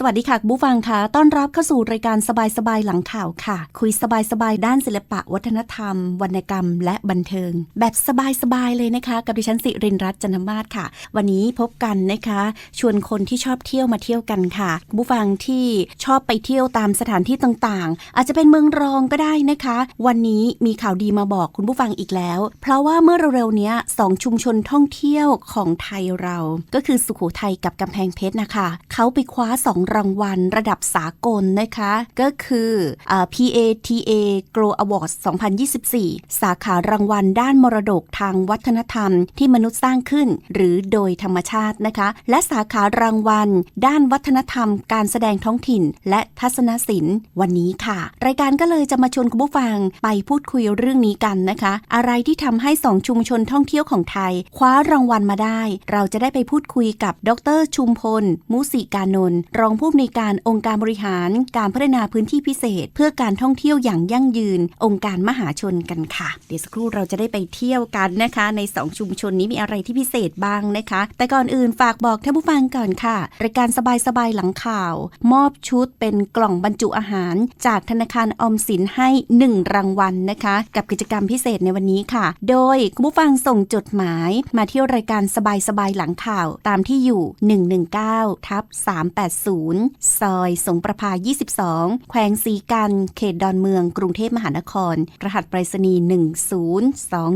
สวัสดีค่ะคุณผู้ฟังค่ะ ต้อนรับเข้าสู่รายการสบายๆหลังข่าวค่ะ คุยสบายๆด้านศิลปะ วัฒนธรรม วรรณกรรม และบันเทิง แบบสบายๆเลยนะคะ กับดิฉันสิรินรัตน์จันทมาศค่ะ วันนี้พบกันนะคะ ชวนคนที่ชอบเที่ยวมาเที่ยวกันค่ะคุณผู้ฟังที่ชอบไปเที่ยวตามสถานที่ต่างๆ อาจจะเป็นเมืองรองก็ได้นะคะ วันนี้มีข่าวดีมาบอกคุณผู้ฟังอีกแล้ว เพราะว่าเมื่อเร็วๆนี้สองชุมชนท่องเที่ยวของไทยเรา ก็คือสุโขทัยกับกำแพงเพชรนะคะเขาไปคว้า2รางวัลระดับสากลนะคะ ก็คืออ PATA Grow Awards 2024 สาขารางวัลด้านมรดกทางวัฒนธรรม ที่มนุษย์สร้างขึ้น หรือโดยธรรมชาตินะคะ และสาขารางวัล ด้านวัฒนธรรม การแสดงท้องถิ่น และทัศนศิลป์วันนี้ค่ะ รายการก็เลยจะมาชวนคุณผู้ฟังไปพูดคุยเรื่องนี้กันนะคะ อะไรที่ทำให้สองชุมชนท่องเที่ยวของไทย คว้ารางวัลมาได้ เราจะได้ไปพูดคุยกับดร ชุมพล มุสิกานนท์รองผู้อำนวยการองค์การบริหาร การพัฒนาพื้นที่พิเศษ เพื่อการท่องเที่ยวอย่างยั่งยืน องค์การมหาชนกันค่ะ เดี๋ยวสักครู่เราจะได้ไปเที่ยวกันนะคะ ใน 2 ชุมชนนี้มีอะไรที่พิเศษบ้างนะคะ แต่ก่อนอื่นฝากบอกท่านผู้ฟังก่อนค่ะรายการสบายๆหลังข่าว มอบชุดเป็นกล่องบรรจุอาหาร จากธนาคารออมสินให้ 1 รางวัลนะคะ กับกิจกรรมพิเศษในวันนี้ค่ะ โดยคุณผู้ฟังส่งจดหมายมาเที่ยวรายการสบายๆหลังข่าว ตามที่อยู่ 119ทับ380ซอย สงประภา 22 แขวงสีกัน เขตดอนเมือง กรุงเทพมหานคร รหัสไปรษณีย์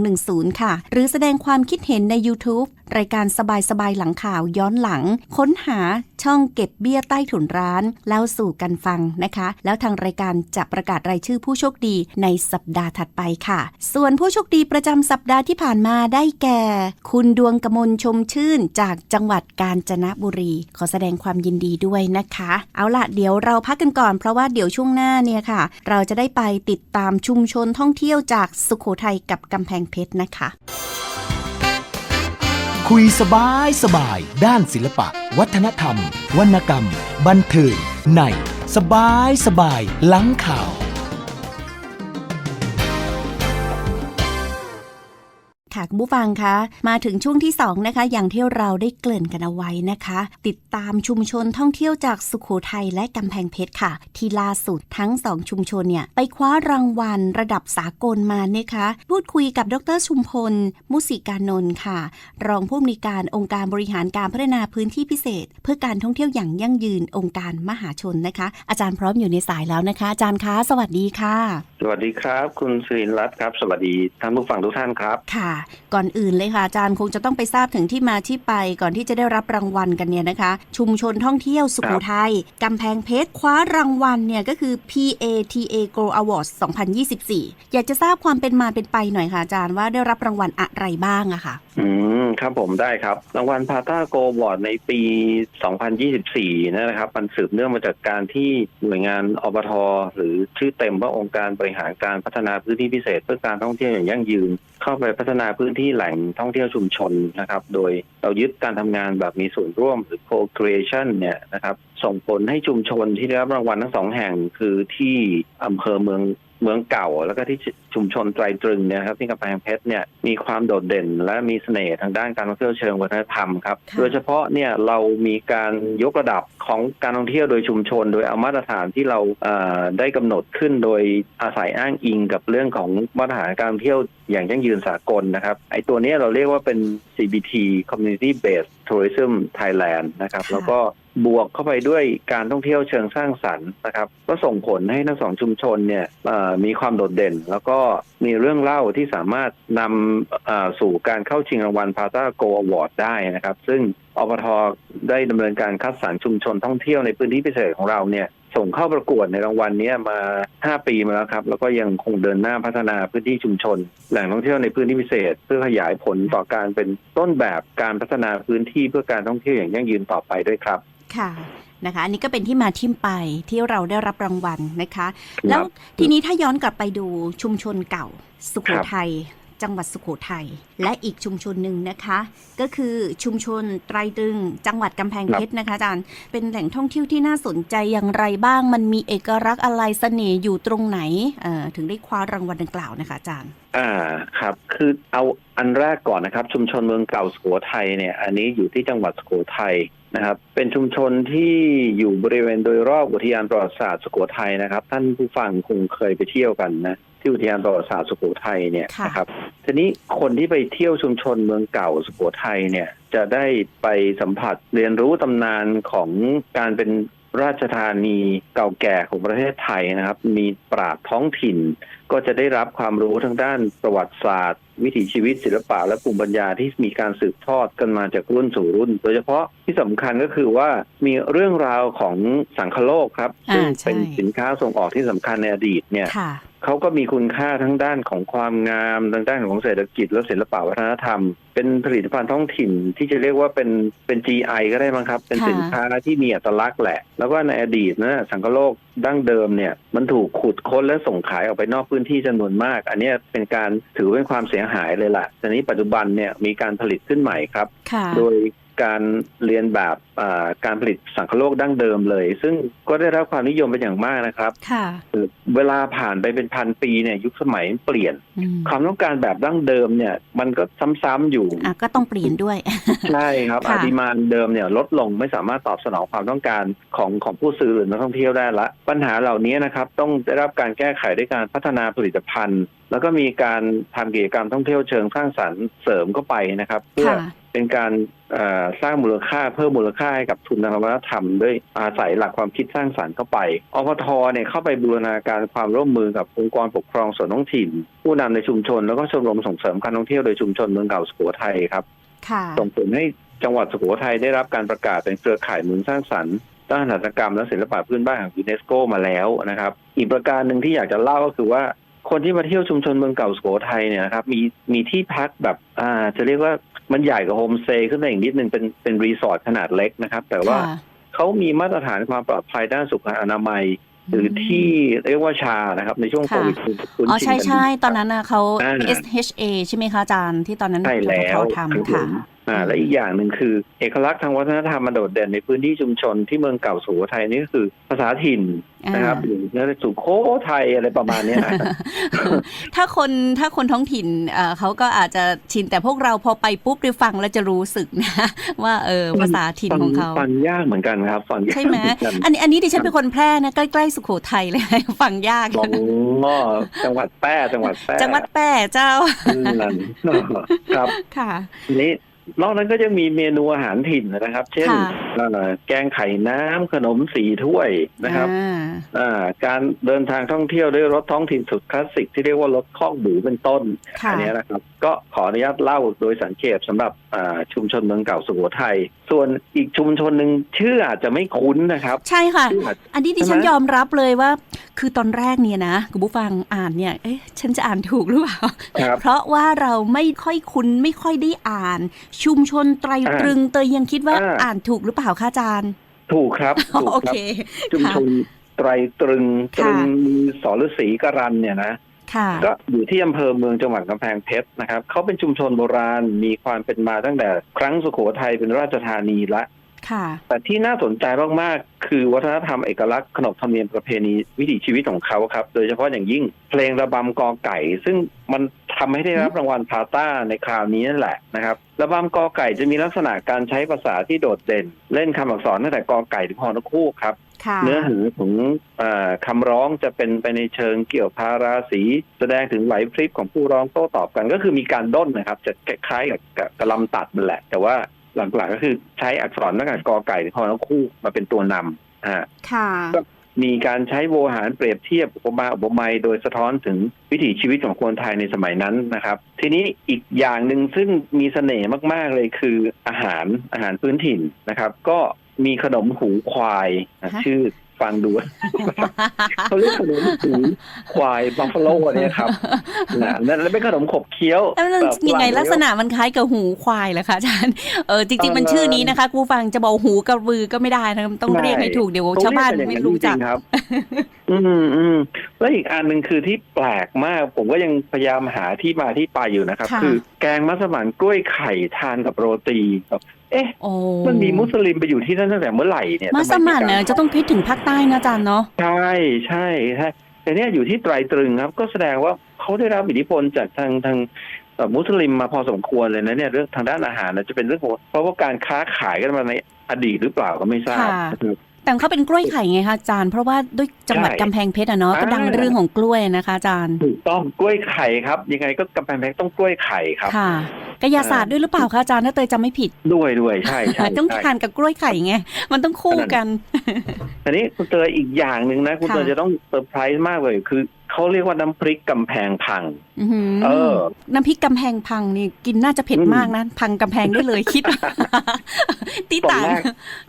10210 ค่ะ หรือแสดงความคิดเห็นใน YouTube รายการสบายๆหลังข่าวย้อนหลัง ค้นหาช่องเก็บเบี้ยใต้ถุนร้าน เล่าสู่กันฟังนะคะ แล้วทางรายการจะประกาศรายชื่อผู้โชคดีในสัปดาห์ถัดไปค่ะ ส่วนผู้โชคดีประจำสัปดาห์ที่ผ่านมาได้แก่ คุณดวงกมลชมชื่นจากจังหวัดกาญจนบุรี ขอแสดงความยินดีด้วยนะคะเอาล่ะเดี๋ยวเราพักกันก่อน เพราะว่าเดี๋ยวช่วงหน้าเนี่ยค่ะ เราจะได้ไปติดตามชุมชนท่องเที่ยวจากสุโขทัยกับกำแพงเพชรนะคะ คุยสบายสบาย ด้านศิลปะ วัฒนธรรม วรรณกรรม บันเทิงในสบายสบายหลังข่าว ค่ะคุณผู้ฟังคะมาถึงช่วงที่2นะคะอย่างที่เราได้เกริ่นกันเอาไว้นะคะ ติดตามชุมชนท่องเที่ยวจากสุโขทัยและกำแพงเพชรค่ะ ที่ล่าสุดทั้ง 2 ชุมชนเนี่ยไปคว้ารางวัลระดับสากลมานะคะพูดคุยกับดรชุมพล มุสิกานนท์ค่ะ รองผู้อำนวยการองค์การบริหารการพัฒนาพื้นที่พิเศษ เพื่อการท่องเที่ยวอย่างยั่งยืนองค์การมหาชนนะคะ อาจารย์พร้อมอยู่ในสายแล้วนะคะอาจารย์คะสวัสดีค่ะ สวัสดีครับ คุณสิริรัตน์ครับ สวัสดีท่านผู้ฟังทุกท่านครับค่ะก่อนอื่นเลยค่ะอาจารย์คงจะต้องไปทราบถึงที่มาที่ไปก่อนที่จะได้รับรางวัลกันเนี่ยนะคะ ชุมชนท่องเที่ยวสุโขทัยกำแพงเพชรคว้ารางวัลเนี่ยก็คือ PATA Grow Awards 2024 อยากจะทราบความเป็นมาเป็นไปหน่อยค่ะอาจารย์ว่าได้รับรางวัลอะไรบ้างอะค่ะ อืมครับผมได้ครับ รางวัลพาต้าโกบอร์ดในปี 2024 นะครับ มันสืบเนื่องมาจากการที่หน่วยงานอบท หรือชื่อเต็มว่าองค์การบริหารการพัฒนาพื้นที่พิเศษ เพื่อการท่องเที่ยวอย่างยั่งยืน เข้าไปพัฒนาพื้นที่แหล่งท่องเที่ยวชุมชนนะครับ โดยเรายึดการทำงานแบบมีส่วนร่วมหรือ co-creation เนี่ยนะครับ ส่งผลให้ชุมชนที่ได้รับรางวัลทั้งสองแห่งคือที่อำเภอเมือง เมืองเก่า แล้วก็ที่ชุมชนไตรตรึงเนี่ยครับที่กำแพงเพชรเนี่ยมีความโดดเด่น และมีเสน่ห์ทางด้านการท่องเที่ยวเชิงวัฒนธรรมครับค่ะโดยเฉพาะเนี่ยเรามีการยกระดับของการท่องเที่ยวโดยชุมชน โดยเอามาตรฐานที่เราเอ่อได้กำหนดขึ้น โดยอาศัยอ้างอิงกับเรื่องของมาตรฐานการท่องเที่ยวอย่างยั่งยืนสากลนะครับไอตัวเนี้ยเราเรียกว่าเป็น CBT Community Based Tourism Thailand นะครับค่ะแล้วก็ บวกเข้าไปด้วยการท่องเที่ยวเชิงสร้างสรรค์นะครับ ก็ส่งผลให้ทั้งสองชุมชนเนี่ยมีความโดดเด่น แล้วก็มีเรื่องเล่าที่สามารถนำสู่การเข้าชิงรางวัลพาตาโกอวอร์ดได้นะครับ ซึ่งอปทได้ดำเนินการคัดสรรชุมชนท่องเที่ยวในพื้นที่พิเศษของเราเนี่ยส่งเข้าประกวดในรางวัลนี้มา 5 ปีมาแล้วครับ แล้วก็ยังคงเดินหน้าพัฒนาพื้นที่ชุมชน แหล่งท่องเที่ยวในพื้นที่พิเศษ เพื่อขยายผลต่อการเป็นต้นแบบการพัฒนาพื้นที่เพื่อการท่องเที่ยวอย่างยั่งยืนต่อไปด้วยครับ ค่ะนะคะ อันนี้ก็เป็นที่มาที่ไปที่เราได้รับรางวัลนะคะ แล้วทีนี้ถ้าย้อนกลับไปดูชุมชนเก่าสุโขทัยจังหวัดสุโขทัยและอีกชุมชนหนึ่งนะคะ ก็คือชุมชนไตรตึง จังหวัดกำแพงเพชรนะคะอาจารย์เป็นแหล่งท่องเที่ยวที่น่าสนใจอย่างไรบ้าง มันมีเอกลักษณ์อะไรเสน่ห์อยู่ตรงไหนเอ่อถึงได้คว้ารางวัลดังกล่าวนะคะอาจารย์อ่าครับคือเอาอันแรกก่อนนะครับ ชุมชนเมืองเก่าสุโขทัยเนี่ยอันนี้อยู่ที่จังหวัดสุโขทัย นะครับ เป็นชุมชนที่อยู่บริเวณโดยรอบอุทยานประวัติศาสตร์สุโขทัยนะครับ ท่านผู้ฟังคงเคยไปเที่ยวกันนะที่อุทยานประวัติศาสตร์สุโขทัยเนี่ยค่ะนะครับ ทีนี้คนที่ไปเที่ยวชุมชนเมืองเก่าสุโขทัยเนี่ย จะได้ไปสัมผัสเรียนรู้ตำนานของการเป็นราชธานีเก่าแก่ของประเทศไทยนะครับ มีปราดท้องถิ่น ก็จะได้รับความรู้ทางด้านประวัติศาสตร์วิถีชีวิตศิลปะและภูมิปัญญาที่มีการสืบทอดกันมาจากรุ่นสู่รุ่น โดยเฉพาะที่สำคัญก็คือว่ามีเรื่องราวของสังคโลกครับอ่าซึ่งใช่เป็นสินค้าส่งออกที่สำคัญในอดีตเนี่ยค่ะเขาก็มีคุณค่าทั้งด้านของความงามทางด้านของเศรษฐกิจ และศิลปะวัฒนธรรม เป็นผลิตภัณฑ์ท้องถิ่นที่จะเรียกว่าเป็นเป็น GI ก็ได้มั้งครับ เป็นค่ะสินค้าที่มีอัตลักษณ์แหละ แล้วก็ในอดีตนะสังคโลกดั้งเดิมเนี่ยมันถูกขุดค้นและส่งขายออกไปนอกพื้นที่จำนวนมาก อันเนี้ยเป็นการถือเป็นความเสียหายเลยล่ะแต่นี้ปัจจุบันเนี่ยมีการผลิตขึ้นใหม่ครับค่ะโดย การเรียนแบบอ่าการผลิตสังคโลกดั้งเดิมเลย ซึ่งก็ได้รับความนิยมเป็นอย่างมากนะครับค่ะเวลาผ่านไปเป็นพันปีเนี่ยยุคสมัยเปลี่ยนอืมความต้องการแบบดั้งเดิมเนี่ย มันก็ซ้ำๆอยู่อะก็ต้องเปลี่ยนด้วย ใช่ครับค่ะอดีมานเดิมเนี่ยลดลงไม่สามารถตอบสนองความต้องการของของผู้ซื้อหรือนักท่องเที่ยวได้ละ ปัญหาเหล่านี้นะครับต้องได้รับการแก้ไขด้วยการพัฒนาผลิตภัณฑ์ แล้วก็มีการทำกิจกรรมท่องเที่ยวเชิงสร้างสรรค์เสริมเข้าไปนะครับ เพื่อค่ะเป็นการเอ่อสร้างมูลค่าเพิ่มมูลค่าให้กับทุนทางวัฒนธรรมด้วยอาศัยหลักความคิดสร้างสรรค์เข้าไปอปทเนี่ยเข้าไปบูรณาการความร่วมมือกับองค์กรปกครองส่วนท้องถิ่น ผู้นำในชุมชน แล้วก็ชมรมส่งเสริมการท่องเที่ยวโดยชุมชนเมืองเก่าสุโขทัยครับค่ะส่งผลให้จังหวัดสุโขทัยได้รับการประกาศเป็นเครือข่ายเมืองสร้างสรรค์ด้านหัตถกรรมและศิลปะพื้นบ้านของยูเนสโกมาแล้วนะครับ อีกประการหนึ่งที่อยากจะเล่าก็คือว่า คนที่มาเที่ยวชุมชนเมืองเก่าสุโขทัยเนี่ยนะครับมีมีที่พักแบบอ่าจะเรียกว่ามันใหญ่กว่าโฮมสเตย์ขึ้นมาอีกนิดนึงเป็นเป็นรีสอร์ทขนาดเล็กนะครับ แต่ว่าค่ะเขามีมาตรฐานความปลอดภัยด้านสุขอนามัย หรือที่เรียกว่าชานะครับ ในช่วงโควิดคุณคุณอ๋อชินใช่กันใช่ตอนนั้นน่ะเขาอ่า SHA ใช่ไหมคะอาจารย์ที่ตอนนั้นใช่แล้วเขาครับทำผค่ะม อ่าและอีกอย่างหนึ่งคือ เอกลักษณ์ทางวัฒนธรรมมันโดดเด่นในพื้นที่ชุมชนที่เมืองเก่าสุโขทัยนี่ก็คือภาษาถิ่นนะครับหรือเนื้อสุโขทัยอะไรประมาณเนี้ยนะถ้าคนถ้าคนท้องถิ่นเอ่อเขาก็อาจจะชินแต่พวกเราพอไปปุ๊บได้ฟังแล้วจะรู้สึกนะ ว่าเออภาษาถิ่นฟัของเขาฟังยากเหมือนกันครับ ฟังยากใช่ไหมเอนกันอันนี้อันนี้ดิฉันเป็นคนแพร่นะใกล้ๆสุโขทัยเลยฟังยากลองง้อจังหวัดแพร่จังหวัดแพร่จังหวัดแพร่เจ้านั่นครับ ค่ะทีนี้ นอกนั้นก็ยังมีเมนูอาหารถิ่นนะครับ เช่นค่ะเอ่อแกงไข่น้ำขนมสีถ้วยนะครับอ่าอ่าการเดินทางท่องเที่ยวด้วยรถท้องถิ่นสุดคลาสสิกที่เรียกว่ารถข้อกหมูเป็นต้น ค่ะอัเนี้ยนะครับก็ขออนุญาตเล่าโดยสังเขปสำหรับอ่าชุมชนเมืองเก่าสุโขทัยส่วนอีกชุมชนหนึ่งชื่ออาจจะไม่คุ้นนะครับใช่ค่ะ ชื่ออาจ อันนี้ดิใช่ฉันไหม ยอมรับเลยว่า คือตอนแรกเนี่ยนะคุณผู้ฟังอ่านเนี่ยเอ๊ะฉันจะอ่านถูกหรือเปล่า ครับ เพราะว่าเราไม่ค่อยคุ้นไม่ค่อยได้อ่านชุมชนไตรตรึงเตยยังคิดว่าอ่าอ่านถูกหรือเปล่าคะอาจารย์ ถูกครับถูกโอครัเคบชุมชนไตรตรึงตค่ะรึงมีสรศรีกรันเนี่ยนะค่ะก็อยู่ที่อำเภอเมืองจังหวัดกำแพงเพชรนะครับเขาเป็นชุมชนโบราณมีความเป็นมาตั้งแต่ ครั้งสุโขทัยเป็นราชธานีละค่ะ แต่ที่น่าสนใจมากๆ คือวัฒนธรรมเอกลักษณ์ขนบธรรมเนียมประเพณีวิถีชีวิตของเขาครับ โดยเฉพาะอย่างยิ่งเพลงระบำกอไก่ ซึ่งมันทำให้ได้รับรางวัลพาต้าในคราวนี้นั่นแหละนะครับระบำกอไก่จะมีลักษณะการใช้ภาษาที่โดดเด่น เล่นคำอักษรตั้งแต่กอไก่ถึงฮอนกคู่ครับค่ะเนื้อหาของเออคำร้องจะเป็นไปในเชิงเกี่ยวพาราสีแสดงถึงไหวพริบของผู้ร้องโต้ตอบกัน ก็คือมีการด้นนะครับ จะคล้ายๆกับกับกระลำตัดนั่นแหละ แต่ว่า หลักๆก็คือใช้อักษรตั้งแต่กอไก่ถึงฮอนกคู่มาเป็นตัวนำอ่าค่ะมีการใช้โวหารเปรียบเทียบอุปมาอุปไมยโดยสะท้อนถึงวิถีชีวิตของคนไทยในสมัยนั้นนะครับ ทีนี้อีกอย่างหนึ่งซึ่งมีเสน่ห์มาก ๆ เลยคืออาหารอาหารพื้นถิ่นนะครับ ก็มีขนมหูควายอะฮะชื่อ ฟังดูเขาเรียกขนมหูควายบัฟฟาโลเนี่ยครับนะนั่นแล้วเป็นขนมขบเคี้ยวแล้วมันแบบยังไงฝรั่ลักษณะมันคล้ายกับหูควายเหรอคะอาจารย์เออจริง ๆ มันชื่อนี้นะคะกูฟังจะบอกหูกระบือก็ไม่ได้นะต้องเรียกให้ถูกเดี๋ยวเขชาวบ้านเรียกัไม่อย่งรู้จักจงๆครับ อืมอืมแล้วอีกอันหนึ่งคือที่แปลกมาก ผมก็ยังพยายามหาที่มาที่ไปอยู่นะครับค่ะคือแกงมัสมั่นกล้วยไข่ทานกับโรตีครับ เอ๊ะ โอ้มันมีมุสลิมไปอยู่ที่นั่นตั้งแต่เมื่อไหร่เนี่ยมัสทำไมั่นกาเนี่ยรจะต้องคิดถึงภาคใต้นะอาจารย์เนาะใช่ใช่ใช่แต่เนี่ยอยู่ที่ไตรตรึงครับ ก็แสดงว่าเขาได้รับอิทธิพลจากทางทางเอ่อมุสลิมมาพอสมควรเลยนะเนี่ยเรื่องทางด้านอาหารนะจะเป็นเรื่องของเพราะว่าการค้าขายกันมาในอดีตหรือเปล่าก็ไม่ทราบค่ะ แต่เขาเป็นกล้วยไข่ไงคะอาจารย์ เพราะว่าด้วยจังหวัดใช่กำแพงเพชรอะเนาะก็ดังอ่าเรื่องของกล้วยนะคะอาจารย์ถูกต้องกล้วยไข่ครับ ยังไงก็กำแพงเพชรต้องกล้วยไข่ครับค่ะกายศาสตร์ด้วยหรือเปล่าคะอาจารย์ถ้าเตยจำไม่ผิดด้วยด้วยใช่ใช่ต้องใช่ทานกับกล้วยไข่ไงมันต้องคู่กันอันนี้คุณเตยอีกอย่างหนึ่งนะ คุณค่ะเตยจะต้องเซอร์ไพรส์มากเลยคือเขาเรียกว่าน้ำพริกกำแพงพังอื้อหือเออ น้ำพริกกำแพงพังนี่กินน่าจะเผ็ดอืมมากนะ พังกำแพงได้เลยคิด ตีตอนต่าง แรก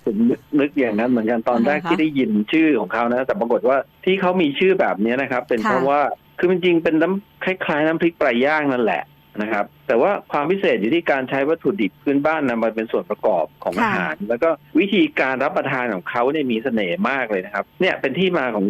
ผมนึกอย่างนั้นเหมือนกันตอนแรกอ่าฮะที่ได้ยินชื่อของเขานะ แต่ปรากฏว่าที่เขามีชื่อแบบนี้นะครับ เป็นค่ะ เพราะว่าคือจริงๆเป็นน้ำคล้ายๆ น้ำพริกปลาย่างนั่นแหละนะครับ แต่ว่าความพิเศษอยู่ที่การใช้วัตถุดิบพื้นบ้านนำมาเป็นส่วนประกอบของอาหาร แล้วก็วิธีการรับประทานของเขาเนี่ยมีเสน่ห์มากเลยนะครับ เนี่ยเป็นที่มาของ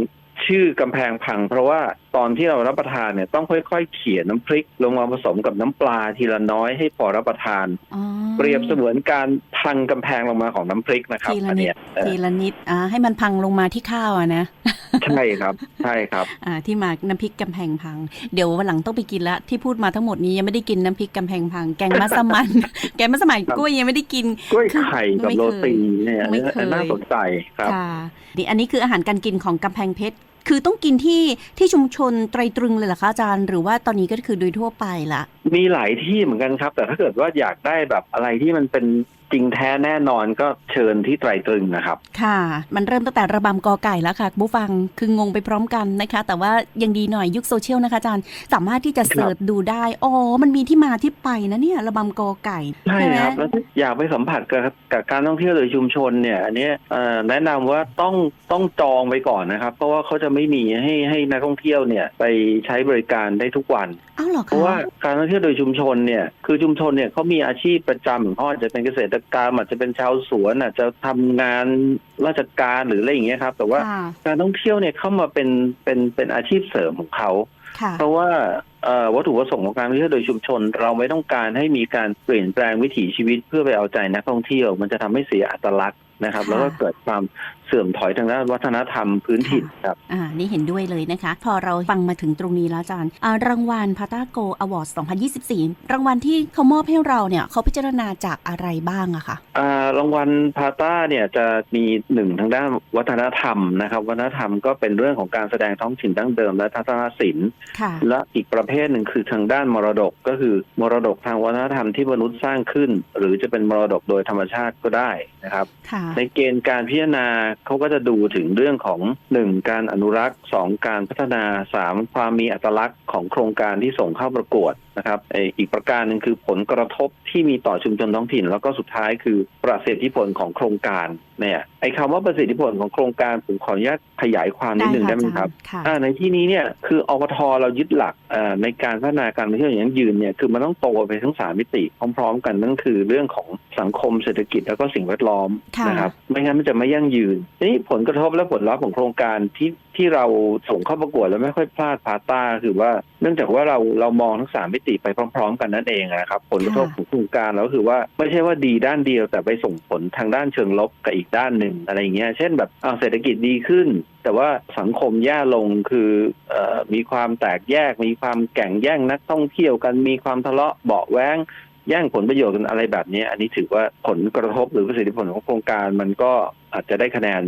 ชื่อกำแพงพัง เพราะว่า ตอนที่เรารับประทานเนี่ยต้องค่อยๆเขี่ยน้ำพริก ลงมาผสมกับน้ำปลาทีละน้อยให้พอรับประทานอ๋อเปรียบเสมือนการพังกำแพงลงมาของน้ำพริกนะครับทีละอันนิเนี้ดยเออทีละนิดอ่าให้มันพังลงมาที่ข้าวอะนะใช่ครับใช่ครับอ่าที่มาน้ำพริกกำแพงพัง เดี๋ยววันหลังต้องไปกินละที่พูดมาทั้งหมดนี้ยังไม่ได้กินน้ำพริกกำแพงพัง แกงมัสมันแกงมัสมั่นครับกล้วยยังไม่ได้กินกล้วยไข่กับไม่เคยโรตีเนี่ยไม่เคยน่าสนใจครับค่ะนี่อันนี้คืออาหารการกินของกำแพงเพชร คือต้องกินที่ที่ชุมชนไตรตรึงเลยเหรอคะอาจารย์ หรือว่าตอนนี้ก็คือโดยทั่วไปละมีหลายที่เหมือนกันครับ แต่ถ้าเกิดว่าอยากได้แบบอะไรที่มันเป็น จริงแท้แน่นอนก็เชิญที่ไตรตรึงนะครับ ค่ะ มันเริ่มตั้งแต่ระบำกอไก่แล้วค่ะคุณผู้ฟังคืองงไปพร้อมกันนะคะ แต่ว่ายังดีหน่อยยุคโซเชียลนะคะอาจารย์ สามารถที่จะเสิร์ชดูได้ อ๋อ มันมีที่มาที่ไปนะเนี่ย ระบำกอไก่ใช่ไหมครับแล้วถ้าอยากไปสัมผัสกับกับการท่องเที่ยวโดยชุมชนเนี่ย อันเนี้ยเอ่อแนะนำว่าต้องต้องจองไปก่อนนะครับ เพราะว่าเขาจะไม่มีให้ให้นักท่องเที่ยวเนี่ยไปใช้บริการได้ทุกวันอ้าวเหรอเพคะราะว่าการท่องเที่ยวโดยชุมชนเนี่ยคือชุมชนเนี่ยเขามีอาชีพประจำของเขาอาจจะเป็นเกษตรกรรมอาจจะเป็นชาวสวนอาจจะทำงานราชการหรืออะไรอย่างเงี้ยครับ แต่ว่าค่ะการท่องเที่ยวเนี่ยเข้ามาเป็นเป็นเป็นอาชีพเสริมของเขาค่ะเพราะว่าเอ่อวัตถุประสงค์ของการท่องเที่ยวโดยชุมชน เราไม่ต้องการให้มีการเปลี่ยนแปลงวิถีชีวิตเพื่อไปเอาใจนักท่องเที่ยว มันจะทำให้เสียอัตลักษณ์นะครับค่ะแล้วก็เกิดความเสื่อมถอยทางด้านวัฒนธรรมพื้นถิ่นครับ อ่า นี่เห็นด้วยเลยนะคะ พอเราฟังมาถึงตรงนี้แล้วอาจารย์อ่ารางวัลพาตาโกอวอร์ด2024 รางวัลที่เขามอบให้เราเนี่ยเขาพิจารณาจากอะไรบ้างอะคะอ่ารางวัลพาต้าเนี่ยจะมีหนึ่งทางด้านวัฒนธรรมนะครับ วัฒนธรรมก็เป็นเรื่องของการแสดงท้องถิ่นดั้งเดิม และทัศนศิลป์ ค่ะ และอีกประเภทหนึ่งคือทางด้านมรดกก็คือมรดกทางวัฒนธรรมที่มนุษย์สร้างขึ้น หรือจะเป็นมรดกโดยธรรมชาติก็ได้นะครับ ค่ะ ในเกณฑ์การพิจารณาเขาก็จะดูถึงเรื่องของหนึ่งการอนุรักษ์สองการพัฒนาสามความมีอัตลักษณ์ของโครงการที่ส่งเข้าประกวดนะครับเอ่ออีกประการหนึ่งคือผลกระทบที่มีต่อชุมชนท้องถิ่น แล้วก็สุดท้ายคือประสิทธิผลของโครงการเนี่ยไอ้คำว่าประสิทธิผลของโครงการผมขออนุญาตขยายความนิดหนึ่งได้ไหมครับค่ะอ่าในที่นี้เนี่ยคืออปทเรายึดหลักเอ่อในการพัฒนาการท่องเที่ยวอย่างยั่งยืนเนี่ยคือมันต้องโตไปทั้งสามมิติพร้อม ๆ กันนั่นคือเรื่องของสังคมเศรษฐกิจแล้วก็สิ่งแวดล้อมค่ะนะครับไม่งั้นมันจะไม่ยั่งยืนทีนี้ผลกระทบและผลลัพธ์ของโครงการที่ที่เราส่งเข้าประกวดแล้วไม่ค่อยพลาดพาต้าคือว่าเนื่องจากว่าเราเรามองทั้งสามมิติไปพร้อม ๆ กันนั่นเองนะครับ ผลกระทบของโครงการเราก็คือว่าไม่ใช่ว่าดีด้านเดียวแต่ไปส่งผลทางด้านเชิงลบกับอีกด้านหนึ่งอะไรอย่างเงี้ยเช่นแบบเอาเศรษฐกิจดีขึ้น แต่ว่าสังคมแย่ลงคือเออมีความแตกแยก มีความแข่งแย่งนักท่องเที่ยวกันมีความทะเลาะเบาะแว้ง แย่งผลประโยชน์กันอะไรแบบนี้ อันนี้ถือว่าผลกระทบหรือประสิทธิผลของโครงการมันก็อาจจะได้คะแนน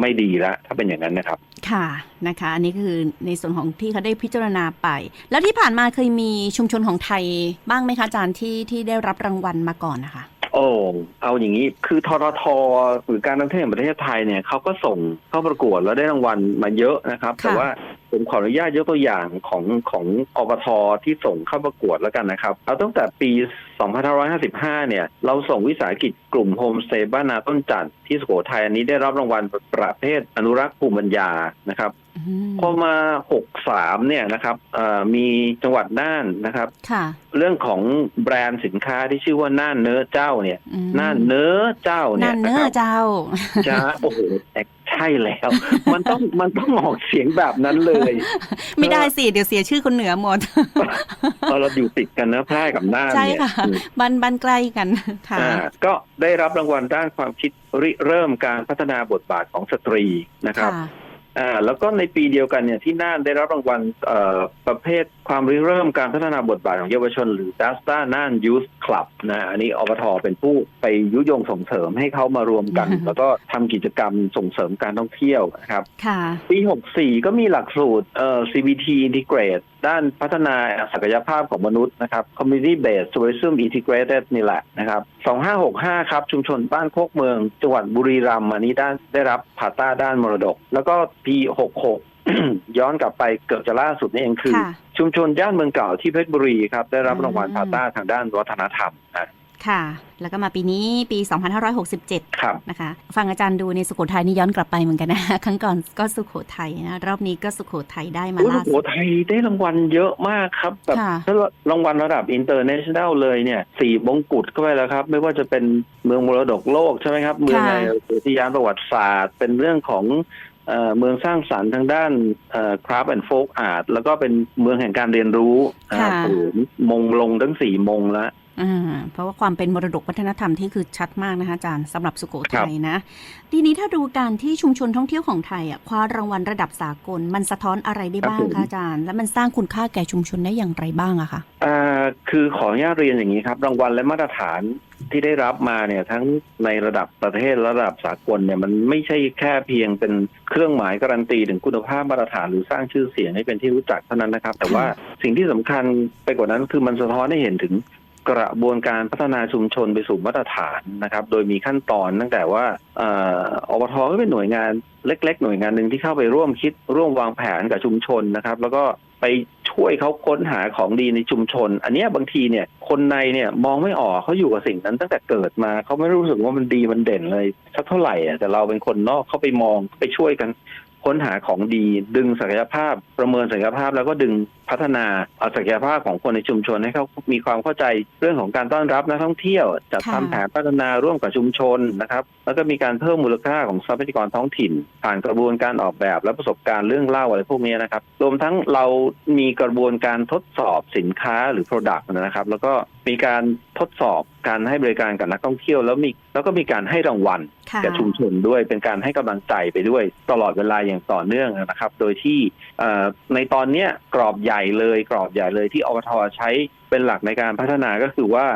ไม่ดีละถ้าเป็นอย่างนั้นนะครับ ค่ะนะคะ อันนี้คือในส่วนของที่เขาได้พิจารณาไป แล้วที่ผ่านมาเคยมีชุมชนของไทยบ้างไหมคะอาจารย์ที่ที่ได้รับรางวัลมาก่อนนะคะ อ้เอาอย่างนี้คือทรทหรือการท่องเที่ยวแห่งประเทศไทยเนี่ยเขาก็ส่งเข้าประกวดแล้วได้รางวัลมาเยอะนะครับค่ะแต่ว่าผมขออนุญาตยกตัวอย่างของของอบทที่ส่งเข้าประกวดแล้วกันนะครับ เอาตั้งแต่ปี 2555 เนี่ย เราส่งวิสาหกิจกลุ่มโฮมสเตย์บ้านนาต้นจันทร์ที่สุโขทัยอันนี้ได้รับรางวัลประเภทอนุรักษ์ภูมิปัญญานะครับ อืมพอมา63เนี่ยนะครับเอ่อมีจังหวัดน่านนะครับค่ะเรื่องของแบรนด์สินค้าที่ชื่อว่าน่านเนื้อเจ้าเนี่ยอืมน่านเนื้อเจ้าเนี่นั่ยนนะเนื้คอรับเจ้าจ้าโอ้โหแต่ใช่แล้ว มันต้องมันต้องออกเสียงแบบนั้นเลย ไม่ได้สิเดี๋ยวเสียชื่อคนเหนือหมดเพราะเราอยู่ติดกันนะแพร่กับน่านใช่เนี่ยค่ะอืมบ้านบ้านใกล้กันค่ะอ่าก็ได้รับรางวัลด้านความคิดริเริ่มการพัฒนาบทบาทของสตรีนะครับค่ะ อ่าแล้วก็ในปีเดียวกันเนี่ยที่น่านได้รับรางวัลประเภท ความริเริ่มการพัฒนาบทบาทของเยาวชน หรือดัสตาน่านยูสค Club นะอันนี้อบทเป็นผู้ไปยุยงส่งเสริมให้เขามารวมกัน แล้วก็ทำกิจกรรมส่งเสริมการท่องเที่ยวนะครับค่ะปี 64 ก็มีหลักสูตรเอ่อ CBT Integrate ด้านพัฒนาศักยภาพของมนุษย์นะครับ Community Based Tourism Integrated นี่แหละนะครับ 2565 ครับ ชุมชนบ้านโคกเมือง จังหวัดบุรีรัมย์อันนี้ด้านได้รับพาต้าด้านมรดก แล้วก็ปี 66 ย้อนกลับไปเกือบจะล่าสุดนี่เองคือ ค่ะ ชุมชนย่านเมืองเก่าที่เพชรบุรีครับได้รับอืมรางวัลพาต้าทางด้านวัฒนธรรมนะค่ะ แล้วก็มาปีนี้ปี 2567 ครับ นะคะ ฟังอาจารย์ดูในสุโขทัยนี่ย้อนกลับไปเหมือนกันนะ ครั้งก่อนก็สุโขทัยนะ รอบนี้ก็สุโขทัยได้มาโอ้โหล่าสุดไทยได้รางวัลเยอะมากครับแบบค่ะ ถ้ารางวัลระดับอินเตอร์เนชั่นแนลเลยเนี่ยสี่มงกุฎเข้าไปแล้วครับ ไม่ว่าจะเป็นเมืองมรดกโลกใช่ไหมครับ เมืองในอุทยานประวัติศาสตร์ เป็นเรื่องของ เอ่อเมืองสร้างสรรค์ทางด้านคราฟต์แอนด์โฟกอาร์ตแล้วก็เป็นเมืองแห่งการเรียนรู้อ่าค่ะโอ้โหมงลงทั้งสี่มงแล้ว อ่าเพราะว่าความเป็นมรดกวัฒนธรรมที่คือชัดมากนะคะอาจารย์สำหรับสุโขทัยนะ ทีนี้ถ้าดูการที่ชุมชนท่องเที่ยวของไทยอะคว้ารางวัลระดับสากล มันสะท้อนอะไรได้บ้างครับผมคะอาจารย์ และมันสร้างคุณค่าแก่ชุมชนได้อย่างไรบ้างอะคะอ่าคือขออนุญาตเรียนอย่างนี้ครับ รางวัลและมาตรฐานที่ได้รับมาเนี่ยทั้งในระดับประเทศและระดับสากลเนี่ยมันไม่ใช่แค่เพียงเป็นเครื่องหมายการันตีถึงคุณภาพมาตรฐานหรือสร้างชื่อเสียงให้เป็นที่รู้จักเท่านั้นนะครับ แต่ว่าสิ่งที่สำคัญไปกว่านั้นคือมันสะท้อนให้เห็นถึง กระบวนการพัฒนาชุมชนไปสู่มาตรฐานนะครับ โดยมีขั้นตอนตั้งแต่ว่าออบทก็เป็นหน่วยงานเล็ก ๆ หน่วยงานหนึ่งที่เข้าไปร่วมคิดร่วมวางแผนกับชุมชนนะครับ แล้วก็ไปช่วยเขาค้นหาของดีในชุมชน อันนี้บางทีเนี่ยคนในเนี่ยมองไม่ออกเขาอยู่กับสิ่งนั้นตั้งแต่เกิดมาเขาไม่รู้สึกว่ามันดีมันเด่นเลยสักเท่าไหร่อะแต่เราเป็นคนนอกเข้าไปมองไปช่วยกันค้นหาของดี ดึงศักยภาพประเมินศักยภาพแล้วก็ดึง พัฒนาเอาศักยภาพของคนในชุมชนให้เขามีความเข้าใจเรื่องของการต้อนรับนักท่องเที่ยวจัดค่ะทำแผนพัฒนาร่วมกับชุมชนนะครับ แล้วก็มีการเพิ่มมูลค่าของทรัพยากรท้องถิ่น ผ่านกระบวนการออกแบบและประสบการณ์เรื่องเล่าอะไรพวกนี้นะครับ รวมทั้งเรามีกระบวนการทดสอบสินค้าหรือ Product นะครับ แล้วก็มีการทดสอบการให้บริการกับนักท่องเที่ยวแล้วมีแล้วก็มีการให้รางวัลค่ะแก่ชุมชนด้วยเป็นการให้กำลังใจไปด้วยตลอดเวลาอย่างต่อเนื่องนะครับ โดยที่เอ่อในตอนเนี้ยกรอบใหญ่ญ่เลยกรอบใหญ่เลยที่อบทใช้เป็นหลักในการพัฒนาก็คือว่า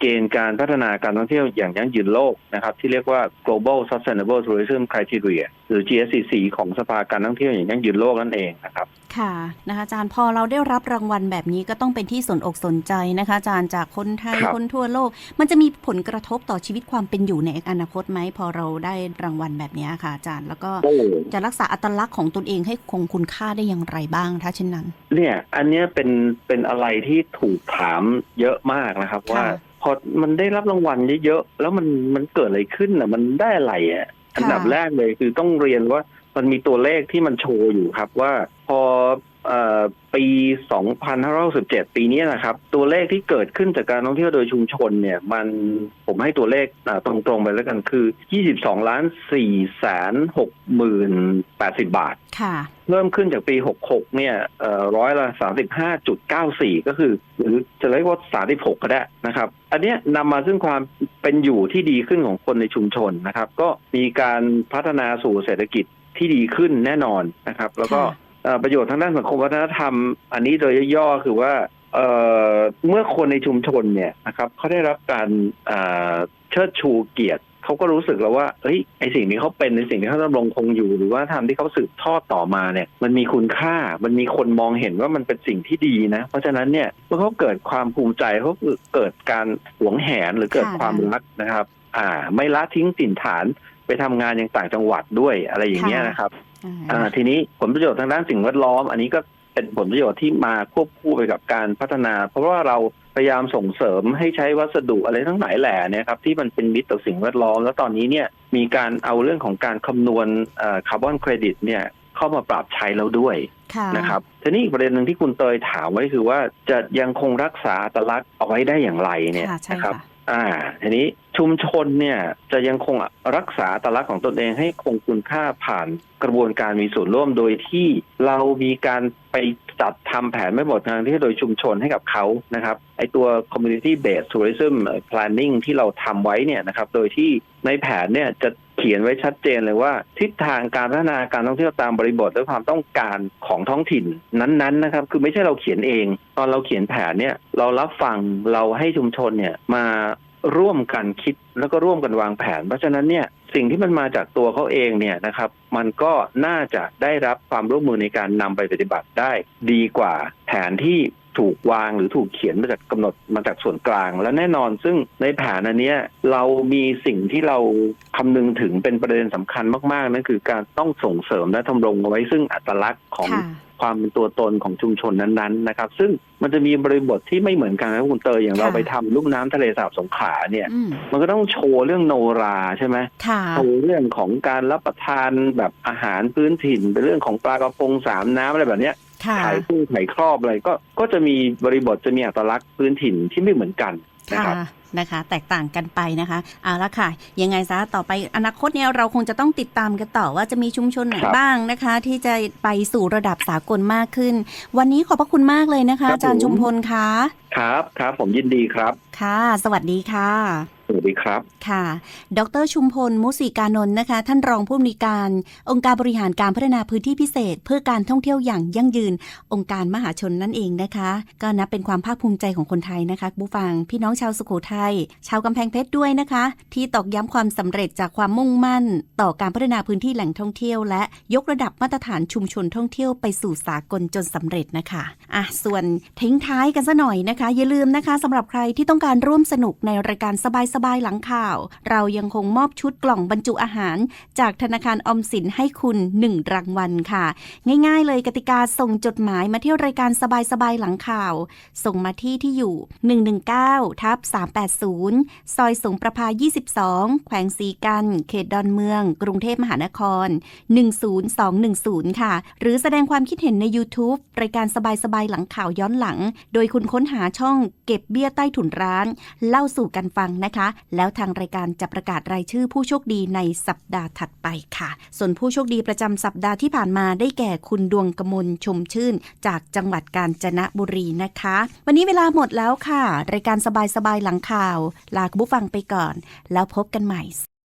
เกณฑ์การพัฒนาการท่องเที่ยวอย่างยั่งยืนโลกนะครับ ที่เรียกว่า global sustainable tourism criteria หรือ GSCC ของสภาการท่องเที่ยวอย่างยั่งยืนโลกนั่นเองนะครับ ค่ะนะคะอาจารย์พอเราได้รับรางวัลแบบนี้ก็ต้องเป็นที่สนอกสนใจนะคะอาจารย์จากคนไทยครับคนทั่วโลก มันจะมีผลกระทบต่อชีวิตความเป็นอยู่ในอนาคตไหมพอเราได้รางวัลแบบนี้ค่ะอาจารย์ แล้วก็โอ้จะรักษาอัตลักษณ์ของตนเองให้คงคุณค่าได้อย่างไรบ้างถ้าเช่นนั้น เนี่ยอันเนี้ยเป็นเป็นอะไรที่ถูกถามเยอะมากนะครับค่ะว่า พอมันได้รับรางวัลเยอะๆแล้วมันมันเกิดอะไรขึ้นอะ มันได้อะไรอะอันดับแรกเลยคือต้องเรียนว่ามันมีตัวเลขที่มันโชว์อยู่ครับว่า พอเอ่อ ปี 2567 ปีนี้นะครับ ตัวเลขที่เกิดขึ้นจากการท่องเที่ยวโดยชุมชนเนี่ย มันผมให้ตัวเลขอ่าตรงๆไปแล้วกันคือ 22ล้าน4แสน6หมื่น80 บาท ค่ะ เริ่มขึ้นจากปี 66 เนี่ยเอ่อร้อยละ 35.94 ก็คือ หรือจะเรียกว่า 36 ก็ได้นะครับ อันเนี้ยนำมาซึ่งความเป็นอยู่ที่ดีขึ้นของคนในชุมชนนะครับ ก็มีการพัฒนาสู่เศรษฐกิจที่ดีขึ้นแน่นอนนะครับ แล้วก็ค่ะเอ่อ ประโยชน์ทางด้านสังคมวัฒนธรรม อันนี้โดยย่อๆคือว่าเเมื่อคนในชุมชนเนี่ยนะครับเขาได้รับการเชิดชูเกียรติเขาก็รู้สึกแล้วว่าเฮ้ยไอสิ่งที่เขาเป็นในสิ่งที่เขาดำรงคงอยู่ หรือว่าทำที่เขาสืบทอดต่อมาเนี่ย มันมีคุณค่า มันมีคนมองเห็นว่ามันเป็นสิ่งที่ดีนะ เพราะฉะนั้นเนี่ยเมื่อเขาเกิดความภูมิใจเขาเกิดการหวงแหนหรือเกิดความรักนะครับ อ่า ไม่ละทิ้งถิ่นฐานไปทำงานอยังต่างจังหวัดด้วยอะไรอย่างเงี้ยนะครับ อ่าอ่าทีนี้ผลประโยชน์ทางด้านสิ่งแวดล้อม อันนี้ก็เป็นผลประโยชน์ที่มาควบคู่ไปกับการพัฒนา เพราะว่าเราพยายามส่งเสริมให้ใช้วัสดุอะไรทั้งหลายแหล่เนี่ยครับที่มันเป็นมิตรต่อสิ่งแวดล้อม แล้วตอนนี้เนี่ยมีการเอาเรื่องของการคำนวณคาร์บอนเครดิตเนี่ยเข้ามาปรับใช้แล้วด้วยค่ะนะครับทีนี้อีกประเด็นหนึ่งที่คุณเตยถามไว้คือว่าจะยังคงรักษาอัตลักษณ์เอาไว้ได้อย่างไรเนี่ยค่ะใช่นะครับค่ะอ่าทีนี้ชุมชนเนี่ยจะยังคงรักษาอัตลักษณ์ของตนเองให้คงคุณค่าผ่าน กระบวนการมีส่วนร่วมโดยที่เรามีการไปจัดทำแผนไม่หมดทางที่โดยชุมชนให้กับเขานะครับไอตัว community based tourism planning ที่เราทำไว้เนี่ยนะครับโดยที่ในแผนเนี่ยจะเขียนไว้ชัดเจนเลยว่า ทิศทางการพัฒนาการท่องเที่ยวตามบริบทและความต้องการของท้องถิ่นนั้นๆนะครับคือไม่ใช่เราเขียนเอง ตอนเราเขียนแผนเนี่ยเรารับฟังเราให้ชุมชนเนี่ยมา ร่วมกันคิดแล้วก็ร่วมกันวางแผน เพราะฉะนั้นเนี่ยสิ่งที่มันมาจากตัวเขาเองเนี่ยนะครับ มันก็น่าจะได้รับความร่วมมือในการนำไปปฏิบัติได้ดีกว่าแผนที่ถูกวางหรือถูกเขียนมาจากกำหนดมาจากส่วนกลาง และแน่นอนซึ่งในแผนอันเนี้ยเรามีสิ่งที่เราคำนึงถึงเป็นประเด็นสำคัญมากๆนั่นคือการต้องส่งเสริมและทำรงเอาไว้ซึ่งอัตลักษณ์ของ ค่ะความเป็นตัวตนของชุมชนนั้นๆนะครับ ซึ่งมันจะมีบริบทที่ไม่เหมือนกันนะคุณเตยอย่างเราค่ะไปทำลูกน้ำทะเลสาบสงขลาเนี่ยอืมมันก็ต้องโชว์เรื่องโนราใช่ไหมค่ะโชว์เรื่องของการรับประทานแบบอาหารพื้นถิ่น เป็นเรื่องของปลากระพงสามน้ำอะไรแบบเนี้ยค่ะไข่กุ้งไข่ครอบอะไรก็ก็จะมีบริบทจะมีอัตลักษณ์พื้นถิ่นที่ไม่เหมือนกันนะค่ะครับ นะคะ แตกต่างกันไปนะคะเอาละค่ะ ยังไงซะต่อไปอนาคตเนี่ยเราคงจะต้องติดตามกันต่อว่าจะมีชุมชนไหนครับบ้างนะคะ ที่จะไปสู่ระดับสากลมากขึ้น วันนี้ขอบพระคุณมากเลยนะคะครับอาจารย์ผมชุมพลคะครับครับผมยินดีครับ ค่ะ สวัสดีค่ะ สวัสดีครับ ค่ะ ดรชุมพล มุสีกานนท์นะคะ ท่านรองผู้อำนวยการ องค์การบริหารการพัฒนาพื้นที่พิเศษ เพื่อการท่องเที่ยวอย่างยั่งยืน องค์การมหาชนนั่นเองนะคะ ก็นับเป็นความภาคภูมิใจของคนไทยนะคะผู้ฟัง พี่น้องชาวสุโขทัย ชาวกำแพงเพชรด้วยนะคะ ที่ตอกย้ำความสำเร็จจากความมุ่งมั่น ต่อการพัฒนาพื้นที่แหล่งท่องเที่ยว และยกระดับมาตรฐานชุมชนท่องเที่ยวไปสู่สากลจนสำเร็จนะคะอะส่วนทิ้งท้ายกันซะหน่อยนะคะ อย่าลืมนะคะสำหรับใครที่ต้องการร่วมสนุกในรายการสบายๆหลังข่าว เรายังคงมอบชุดกล่องบรรจุอาหาร จากธนาคารอมสินให้คุณ 1 รางวัลค่ะ ง่ายๆ เลยกติกาส่งจดหมายมาเที่ยวรายการสบายๆหลังข่าว ส่งมาที่ที่อยู่ 119ทับ380 ซอยสงประภา 22 แขวงสีกัน เขตดอนเมือง กรุงเทพมหานคร 10210 ค่ะ หรือแสดงความคิดเห็นใน YouTube รายการสบายๆหลังข่าวย้อนหลัง โดยคุณค้นหาช่องเก็บเบี้ยใต้ถุนร้าน เล่าสู่กันฟังนะคะแล้วทางรายการจะประกาศรายชื่อผู้โชคดีในสัปดาห์ถัดไปค่ะ ส่วนผู้โชคดีประจำสัปดาห์ที่ผ่านมาได้แก่คุณดวงกมลชมชื่น จากจังหวัดกาญจนบุรีนะคะ วันนี้เวลาหมดแล้วค่ะ รายการสบายๆหลังข่าว ลาคุณผู้ฟังไปก่อน แล้วพบกันใหม่